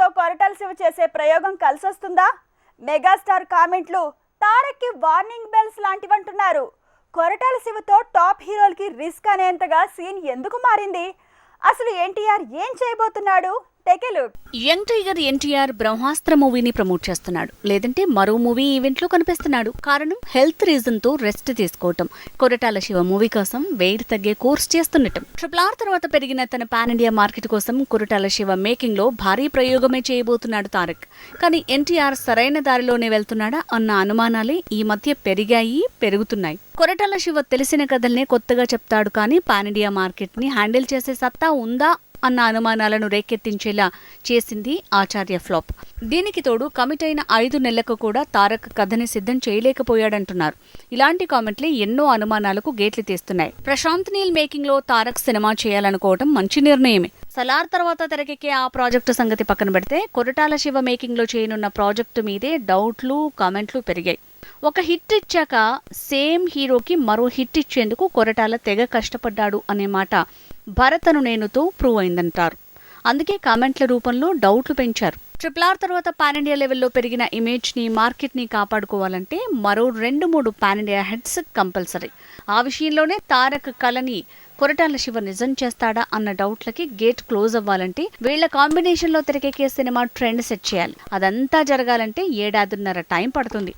తో కొరటాల శివ చేసే ప్రయోగం కలిసొస్తుందా? మెగాస్టార్ కామెంట్లు తారక్కి వార్నింగ్ బెల్స్ లాంటివంటున్నారు. కొరటాల శివతో టాప్ హీరోలకి రిస్క్ అనేంతగా సీన్ ఎందుకు మారింది? అసలు ఎన్టీఆర్ ఏం చేయబోతున్నాడు? టెకెలు యంగ్ టైగర్ ఎన్టీఆర్ బ్రహ్మాస్త్ర మూవీని ప్రమోట్ చేస్తున్నాడు. లేదంటే మరో మూవీ ఈవెంట్లో కనిపిస్తున్నాడు. కారణం హెల్త్ రీజన్తో రెస్ట్ తీసుకోవటం. కొరటాల శివ మూవీ కోసం వెయిట్ తగ్గే కోర్స్ చేస్తుండటం ట్రిపుల్ ఆర్ తర్వాత పెరిగిన తన పాన్ ఇండియా మార్కెట్ కోసం కొరటాల శివ మేకింగ్లో భారీ ప్రయోగమే చేయబోతున్నాడు తారక్. కానీ ఎన్టీఆర్ సరైన దారిలోనే వెళ్తున్నాడా అన్న అనుమానాలే ఈ మధ్య పెరిగాయి పెరుగుతున్నాయి. కొరటాల శివ తెలిసిన కథల్నే కొత్తగా చెప్తాడు కానీ పాన్ ఇండియా మార్కెట్ని హ్యాండిల్ చేసే సత్తా ఉందా అన్న అనుమానాలను రేకెత్తించేలా చేసింది ఆచార్య ఫ్లాప్. దీనికి తోడు కమిట్ అయిన ఐదు నెలలకు కూడా తారక్ కథని సిద్ధం చేయలేకపోయాడంటున్నారు. ఇలాంటి కామెంట్లే ఎన్నో అనుమానాలకు గేట్లు తీస్తున్నాయి. ప్రశాంత్ నీల్ మేకింగ్లో తారక్ సినిమా చేయాలనుకోవడం మంచి నిర్ణయమే. సలార్ తర్వాత తెరకెక్కే ఆ ప్రాజెక్టు సంగతి పక్కన పెడితే కొరటాల శివ మేకింగ్లో చేయనున్న ప్రాజెక్టు మీదే డౌట్లు కామెంట్లు పెరిగాయి. ఒక హిట్ ఇచ్చాక సేమ్ హీరోకి మరో హిట్ ఇచ్చేందుకు కొరటాల తెగ కష్టపడ్డాడు అనే మాట భరతను నేనుతో ప్రూవ్ అయిందంటారు. అందుకే కామెంట్ల రూపంలో డౌట్లు పెంచారు. ట్రిపుల్ ఆర్ తర్వాత పాన్ ఇండియా లెవెల్లో పెరిగిన ఇమేజ్ని మార్కెట్ని కాపాడుకోవాలంటే మరో రెండు మూడు పాన్ ఇండియా హెడ్స్ కంపల్సరీ. ఆ విషయంలోనే తారక్ కళని కొరటాల శివ నిజం చేస్తాడా అన్న డౌట్లకి గేట్ క్లోజ్ అవ్వాలంటే వీళ్ళ కాంబినేషన్లో తెరకెక్కే సినిమా ట్రెండ్ సెట్ చేయాలి. అదంతా జరగాలంటే ఏడాదిన్నర టైం పడుతుంది.